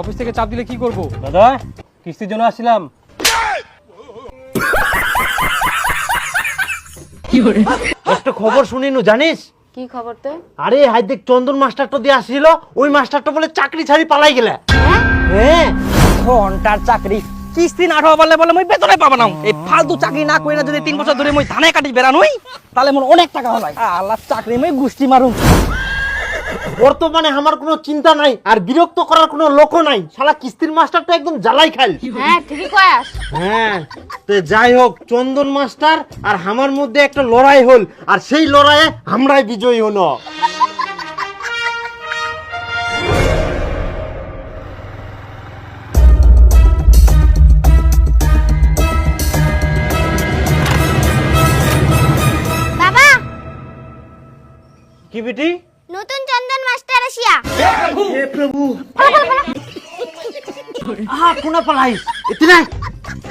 Office থেকে চাপ দিলে কি করব? দাদা কিস্তির জন্য আসছিলাম। একটা খবর শুনিনু জানিস? কি খবর তো আরে হাই দেখ চন্দন মাস্টারটা দিয়ে আসছিল ওই মাস্টারটা বলে চাকরি ছাড়ি পালাই গেলে। হ্যাঁ? ঘণ্টার চাকরি। কিস্তি না ঠবা পারলে বলে মই বেতনে পাবো না। এই ফালতু চাকরি না করে যদি তিন বছর ধরে মই ধানে কাটি বেড়ানোই তাহলে মোর অনেক টাকা হলাই। আল্লাহ চাকরি মই গুষ্টি মারুম। বর্তমানে আমার কোনো চিন্তা নাই আর বিরক্ত করার কোনো লোকও নাই। শালা কিস্তির মাস্টারটা একদম জ্বালাই খাল হ্যাঁ ঠিকই কয়াস। হ্যাঁ তো যাই হোক চন্দন মাস্টার আর আমার মধ্যে একটা লড়াই হল আর সেই লড়াইয়ে আমরাই বিজয়ী হলো কি বেটি? নতুন চন্দন মাস্টার আসিয়া। হে প্রভু! আহা কোনা পালাইস এতিনা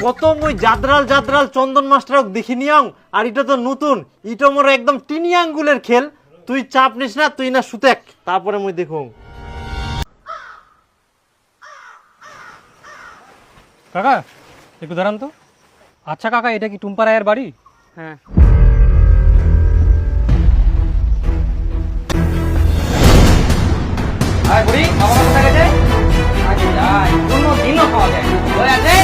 কত মই জাদরাল জাদরাল চন্দন মাস্টারক দেখি নিয়ং আর এটা তো নতুন। ইটো মোর একদম টিনি আঙ্গুলের খেল। তুই চাপ নিস না তুই না সুতেক। তারপরে মই দেখুন কাকা একটু দাঁড়ান তো। আচ্ছা কাকা এটা কি টুম্পা রায়ের বাড়ি? হ্যাঁ। আয় বুড়ি বাবা কোথায় কোনো দিনও পাওয়া যায়। ওই আছে?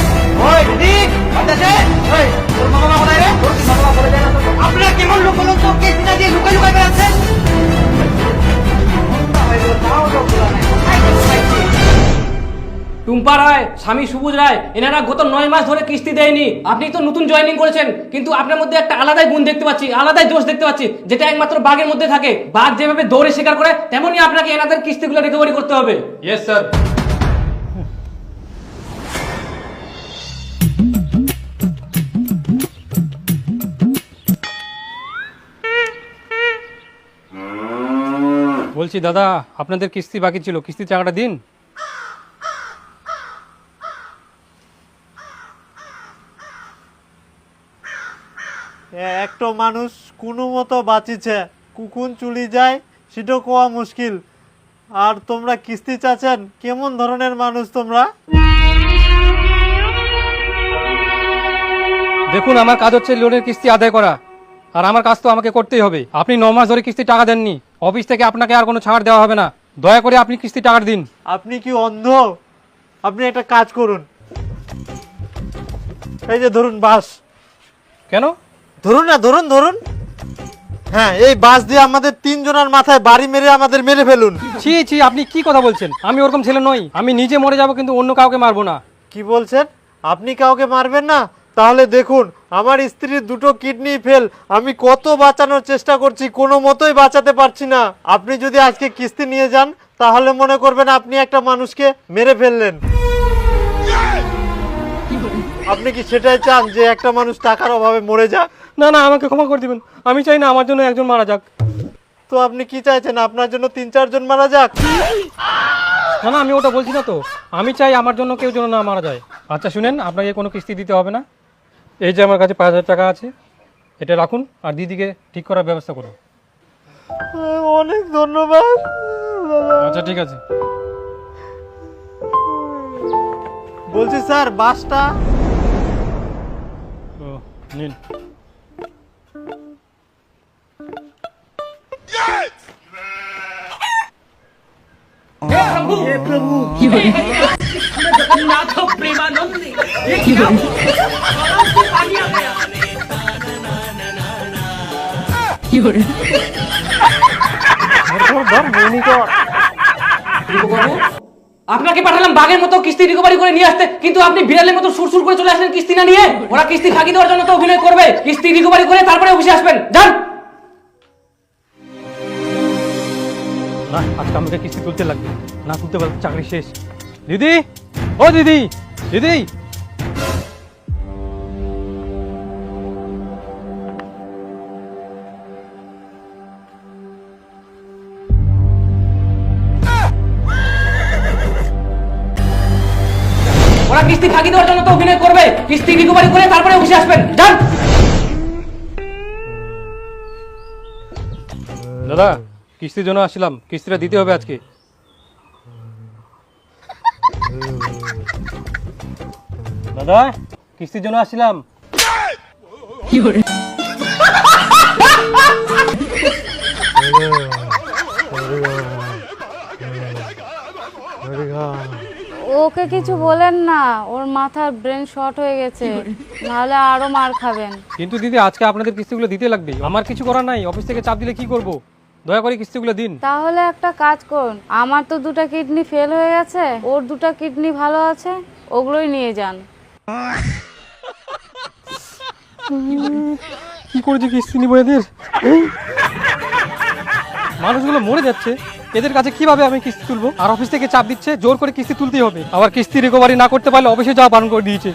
টুম্পা রায় স্বামী সবুজ রায় এনারা গত নয় মাস ধরে কিস্তি দেয়নি। আপনি তো নতুন জয়েনিং করেছেন কিন্তু আপনার মধ্যে একটা আলাদাই গুণ দেখতে পাচ্ছি আলাদাই দোষ দেখতে পাচ্ছি যেটা একমাত্র বাঘের মধ্যে থাকে। বাঘ যেভাবে দৌড়ে শিকার করে তেমনই আপনাকে এনাদের কিস্তিগুলো রিকভারি করতে হবে। ইয়েস স্যার বলছি দাদা আপনাদের কিস্তি বাকি ছিল। কিস্তির টাকাটা দিন। একটা মানুষ কোনো মতো বাঁচিছে কুকুন চুলি যায় সেটা কোয়া মুশকিল। আর তোমরা কিস্তি চাচ্ছেন? কেমন ধরনের মানুষ তোমরা? দেখুন আমার কাজ হচ্ছে লোনের কিস্তি আদায় করা। আর আমার কাজ তো আমাকে করতেই হবে। আপনি ন মাস ধরে কিস্তি টাকা দেননি। অফিস থেকে আপনাকে আর কোনো ছাড় দেওয়া হবে না। দয়া করে আপনি কিস্তি টাকা দিন। আপনি কি অন্ধ? আপনি একটা কাজ করুন। এই যে ধরুন বাস। কেন? ধরুন না ধরুন ধরুন। হ্যাঁ এই বাস দিয়ে আমাদের তিনজনের মাথায় বাড়ি মেরে আমাদের মেরে ফেলুন। ছি ছি আপনি কি কথা বলছেন? আমি ওরকম ছেলে নই। আমি নিজে মরে যাব কিন্তু অন্য কাউকে মারবো না। কি বলছেন? আপনি কাউকে মারবেন না? তাহলে দেখুন আমার স্ত্রীর দুটো কিডনি ফেল। আমি কত বাঁচানোর চেষ্টা করছি কোনো মতোই বাঁচাতে পারছি না। আপনি যদি আজকে কিস্তি নিয়ে যান তাহলে মনে করবেন আপনি একটা মানুষকে মেরে ফেললেন। আপনি কি সেটাই চান যে একটা মানুষ টাকার অভাবে মরে যাক? না না আমাকে ক্ষমা করে দিবেন। আমি চাই না আমার জন্য একজন মারা যাক। তো আপনি কি চাইছেন? আপনার জন্য তিন চারজন মারা যাক? না না আমি ওটা বলছি না তো। আমি চাই আমার জন্য কেউ যেন না মারা যায়। আচ্ছা শুনেন আপনাকে কোনো কিস্তি দিতে হবে না। এই যে আমার কাছে পাঁচ হাজার টাকা আছে এটা রাখুন আর দিদিকে ঠিক করার ব্যবস্থা করুন। অনেক ধন্যবাদ। আচ্ছা ঠিক আছে। বলছি স্যার বাসটা Nin. Yes! हे प्रभु। हे प्रभु। जगन्नाथ प्रेमानंद ये क्या पानी आ गया डर मुनी को। আপনাকে পাঠালাম বাঘের মতো কিস্তি রিকভারি করে নিয়ে আসতে, কিন্তু আপনি বিড়ালের মতো সুরসুর করে চলে আসলেন কিস্তি না নিয়ে? ওরা কিস্তি ফাঁকি দেওয়ার জন্য তো অভিনয় করবে। কিস্তি রিকভারি করে তারপরে অফিসে আসবেন। যান! না, আজকে আমাকে কিস্তি তুলতে লাগবে। না তুলতে পারলে চাকরি শেষ। দিদি! ও দিদি! দিদি! কিস্তি ফাঁকি দেওয়ার জন্য তো অভিনয় করবে। কিস্তি রিকভারি করে তারপরে বসে আসবেন। যান। দাদা কিস্তির জন্য আসলাম কিস্তিটা দিতে হবে আজকে। দাদা কিস্তির জন্য আসছিলাম। ওকে কিছু বলেন না ওর মাথার ব্রেন শর্ট হয়ে গেছে নাহলে আরও মার খাবেন। কিন্তু দিদি আজকে আপনাদের কিস্তিগুলো দিতে লাগবে। আমার কিছু করার নাই অফিস থেকে চাপ দিলে কি করব? দয়া করে কিস্তিগুলো দিন। তাহলে একটা কাজ করুন আমার তো দুটো কিডনি ফেল হয়ে গেছে ওর দুটো কিডনি ভালো আছে ওগুলোই নিয়ে যান। কি করেছে কিস্তি নিব এদের? মানুষগুলো মরে যাচ্ছে। এদের কাছে কীভাবে আমি কিস্তি তুলবো? আর অফিস থেকে চাপ দিচ্ছে জোর করে কিস্তি তুলতেই হবে। আবার কিস্তি রিকভারি না করতে পারলে অফিসে যাওয়া বারণ করে দিয়েছে।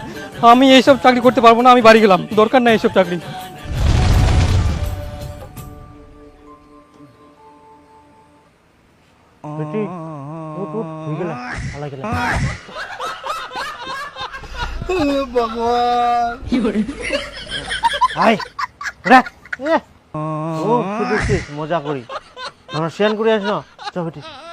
আমি এইসব চাকরি করতে পারব না আমি বাড়ি গেলাম। দরকার নাই এইসব চাকরি। মজা করি। শেয়ার করে আস। না চ বেটি